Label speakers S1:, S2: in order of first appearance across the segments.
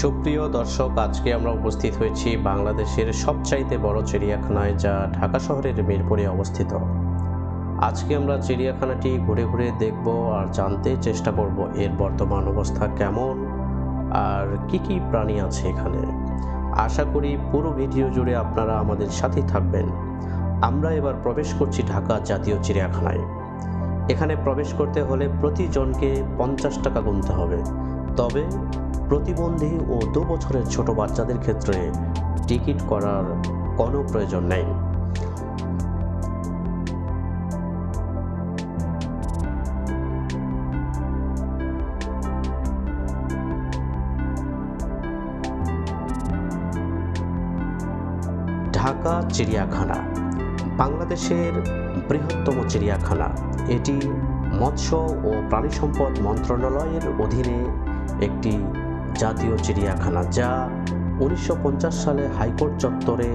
S1: সুপ্রিয় দর্শক, আজকে আমরা উপস্থিত হয়েছি বাংলাদেশের সবচাইতে বড় চিড়িয়াখানায়, যা ঢাকা শহরের মিরপুরে অবস্থিত। আজকে আমরা চিড়িয়াখানাটি ঘুরে ঘুরে দেখব আর জানতে চেষ্টা করব এর বর্তমান অবস্থা কেমন, আর কি কি প্রাণী আছে এখানে। আশা করি পুরো ভিডিও জুড়ে আপনারা আমাদের সাথেই থাকবেন। আমরা এবার প্রবেশ করছি ঢাকা জাতীয় চিড়িয়াখানায়। এখানে প্রবেশ করতে হলে প্রতিজনকে পঞ্চাশ টাকা গুনতে হবে। তবে প্রতিবন্ধী ও দু বছরের ছোট বাচ্চাদের ক্ষেত্রে টিকিট করার কোনো প্রয়োজন নেই। ঢাকা চিড়িয়াখানা। বাংলাদেশের বৃহত্তম চিড়িয়াখানা। এটি মৎস্য ও প্রাণী সম্পদ মন্ত্রণালয়ের অধীনে একটি জাতীয় চিড়িয়াখানা যা উনিশশো পঞ্চাশ সালে হাইকোর্ট চত্বরে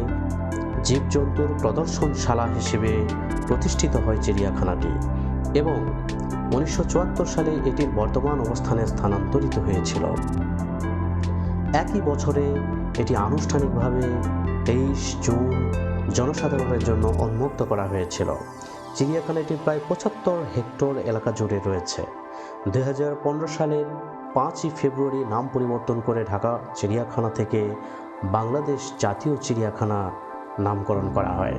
S1: জীবজন্তুর প্রদর্শনশালা হিসেবে প্রতিষ্ঠিত হয় চিড়িয়াখানাটি এবং উনিশশো চুয়াত্তর সালে এটির বর্তমান অবস্থানে স্থানান্তরিত হয়েছিল। একই বছরে এটি আনুষ্ঠানিকভাবে তেইশ জুন জনসাধারণের জন্য উন্মুক্ত করা হয়েছিল। চিড়িয়াখানাটি প্রায় পঁচাত্তর হেক্টর এলাকা জুড়ে রয়েছে। দু হাজার পনেরো সালের পাঁচই ফেব্রুয়ারি নাম পরিবর্তন করে ঢাকা চিড়িয়াখানা থেকে বাংলাদেশ জাতীয় চিড়িয়াখানা নামকরণ করা হয়।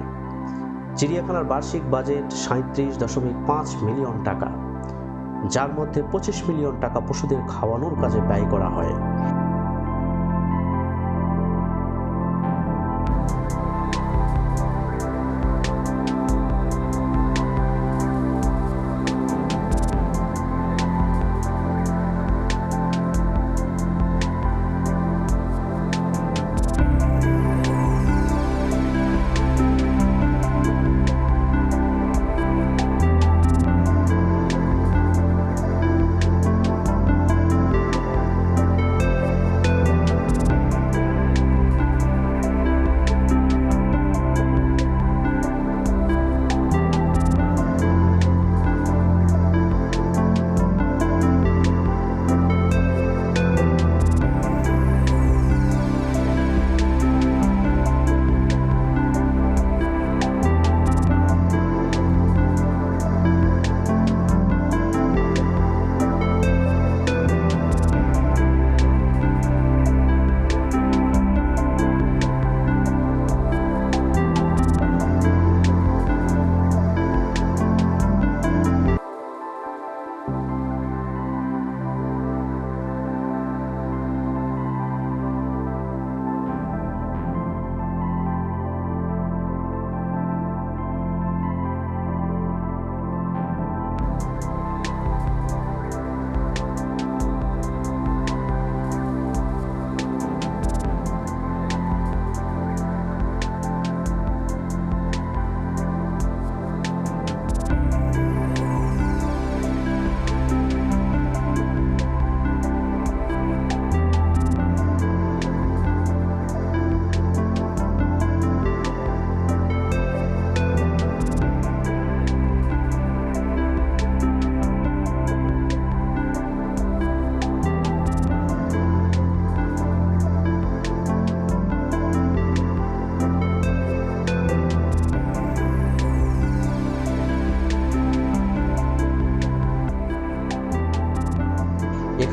S1: চিড়িয়াখানার বার্ষিক বাজেট সাঁত্রিশ দশমিক পাঁচ মিলিয়ন টাকা, যার মধ্যে পঁচিশ মিলিয়ন টাকা পশুদের খাওয়ানোর কাজে ব্যয় করা হয়।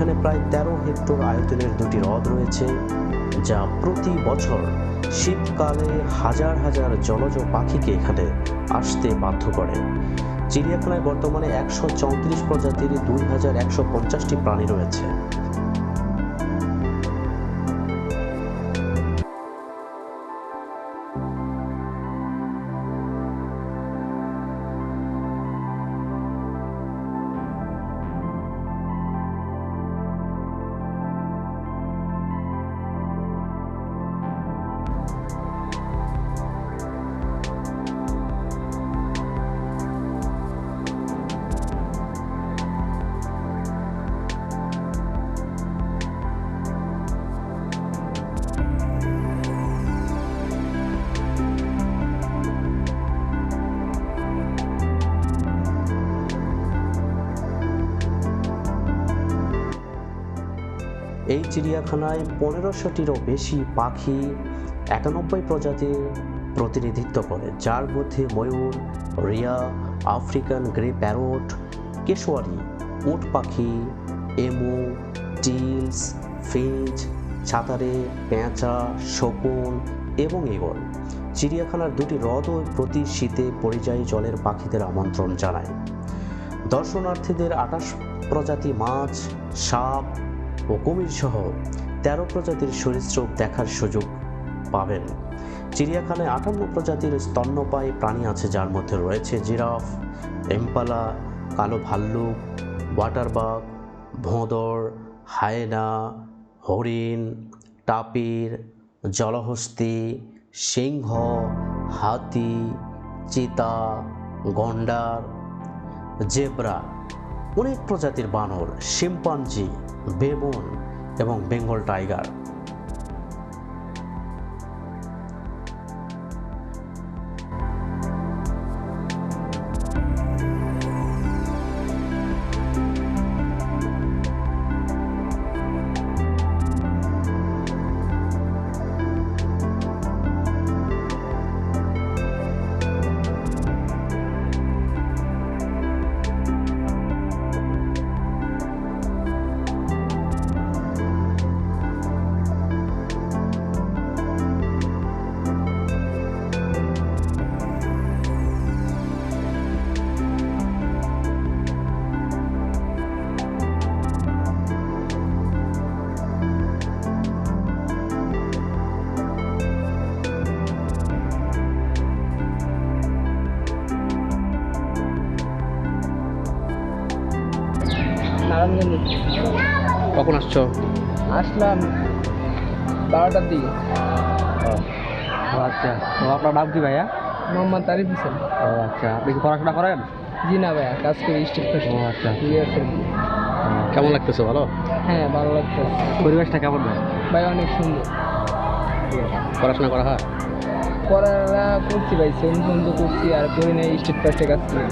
S1: এখানে প্রায় তেরো হেক্টর আয়তনের দুটি হ্রদ রয়েছে, যা প্রতি বছর শীতকালে হাজার হাজার জলজ পাখিকে এখানে আসতে বাধ্য করে। চিড়িয়াখানায় বর্তমানে একশো চৌত্রিশ প্রজাতির দুই হাজার একশো পঞ্চাশটি প্রাণী রয়েছে। এই চিড়িয়াখানায় পনেরোশোটিরও বেশি পাখি একানব্বই প্রজাতির প্রতিনিধিত্ব করে, যার মধ্যে ময়ূর, rhea, African grey parrot, cassowary, উট পাখি, এমু, টিলস ফিঞ্চ ছাতারে, পেঁচা, শকুন এবং এগল চিড়িয়াখানার দুটি হ্রদও প্রতি শীতে পরিযায়ী জলের পাখিদের আমন্ত্রণ জানায়। দর্শনার্থীদের আটাশ প্রজাতি মাছ, সাপ ও কুমির সহ তেরো প্রজাতির সরীসৃপ দেখার সুযোগ পাবেন। চিড়িয়াখানায় আটান্ন প্রজাতির স্তন্যপায়ী প্রাণী আছে, যার মধ্যে রয়েছে জিরাফ, এম্পালা, কালো ভাল্লুক ওয়াটার ওয়াটারবাগ ভোঁদর হায়না, হরিণ, টাপির, জলহস্তি, সিংহ, হাতি, চিতা, গন্ডার, জেব্রা অনেক প্রজাতির বানর শিম্পাঞ্জি বেবন এবং বেঙ্গল টাইগার।
S2: আসছো
S3: আসলাম বারোটার দিকে।
S2: আচ্ছা তো আপনার নাম কি ভাইয়া?
S3: মোহাম্মদ তারিফ হোসেন।
S2: ও আচ্ছা আপনি কি পড়াশোনা করেন?
S3: জি না ভাইয়া কাজ করি স্টেট ফার্স্ট
S2: ও আচ্ছা। কেমন লাগতেছে ভালো?
S3: হ্যাঁ ভালো লাগছে
S2: পরিবেশটা কেমন ভাই
S3: ভাই অনেক সুন্দর।
S2: পড়াশোনা করা হয়?
S3: পড়ারা করছি ভাই সেভেন পর্যন্ত করছি আর করি নাই স্টেট ফার্স্টে কাজ করি।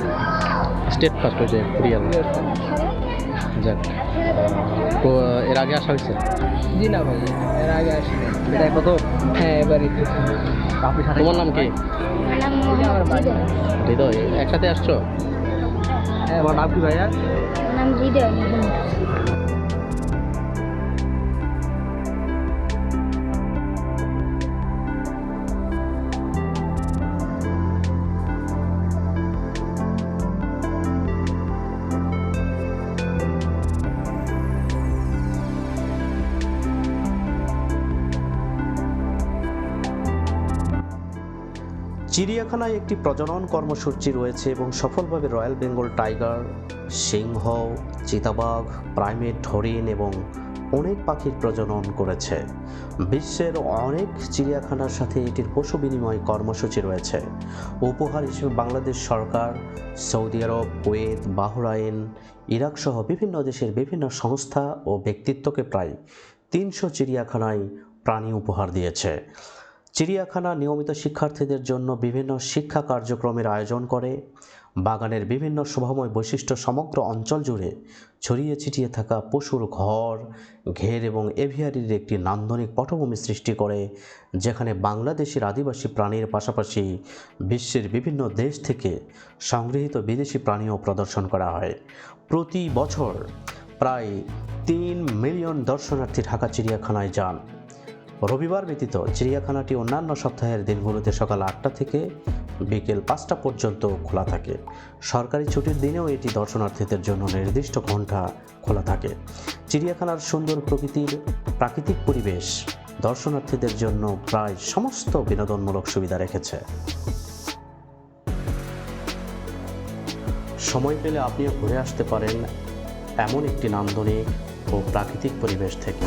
S2: স্টেট ফার্স্ট হয়েছে
S3: USA
S2: যাক। তো এর আগে আসা হয়েছে?
S3: জি না ভাই এর আগে আসি নাই।
S2: এটাই প্রথম?
S3: হ্যাঁ এবার
S2: আপনি তোমার নাম কি? হৃদয় একসাথে আসছো?
S3: হ্যাঁ
S2: আমার নাম কি ভাইয়া?
S4: নাম হৃদয়
S1: চিড়িয়াখানায় একটি প্রজনন কর্মসূচি রয়েছে এবং সফলভাবে রয়্যাল বেঙ্গল টাইগার, সিংহ, চিতাবাঘ, প্রাইমেট হরিণ এবং অনেক পাখির প্রজনন করেছে। বিশ্বের অনেক চিড়িয়াখানার সাথে এটির পশু বিনিময় কর্মসূচি রয়েছে। উপহার হিসেবে বাংলাদেশ সরকার, Saudi Arab, Kuwait, Bahrain, Iraq সহ বিভিন্ন দেশের বিভিন্ন সংস্থা ও ব্যক্তিত্বকে প্রায় তিনশো চিড়িয়াখানায় প্রাণী উপহার দিয়েছে। চিড়িয়াখানা নিয়মিত শিক্ষার্থীদের জন্য বিভিন্ন শিক্ষা কার্যক্রমের আয়োজন করে। বাগানের বিভিন্ন শোভাময় বৈশিষ্ট্য সমগ্র অঞ্চল জুড়ে ছড়িয়ে ছিটিয়ে থাকা পশুর ঘর, ঘের এবং এভিয়ারির একটি নান্দনিক পটভূমি সৃষ্টি করে, যেখানে বাংলাদেশের আদিবাসী প্রাণীর পাশাপাশি বিশ্বের বিভিন্ন দেশ থেকে সংগৃহীত বিদেশি প্রাণীও প্রদর্শন করা হয়। প্রতি বছর প্রায় তিন মিলিয়ন দর্শনার্থী ঢাকা চিড়িয়াখানায় যান। রবিবার ব্যতীত চিড়িয়াখানাটি অন্যান্য সপ্তাহের দিনগুলোতে সকাল আটটা থেকে বিকেল পাঁচটা পর্যন্ত খোলা থাকে। সরকারি ছুটির দিনেও এটি দর্শনার্থীদের জন্য নির্দিষ্ট ঘণ্টা খোলা থাকে। চিড়িয়াখানার সুন্দর প্রকৃতির প্রাকৃতিক পরিবেশ দর্শনার্থীদের জন্য প্রায় সমস্ত বিনোদনমূলক সুবিধা রেখেছে। সময় পেলে আপনিও ঘুরে আসতে পারেন এমন একটি নান্দনিক ও প্রাকৃতিক পরিবেশ থেকে।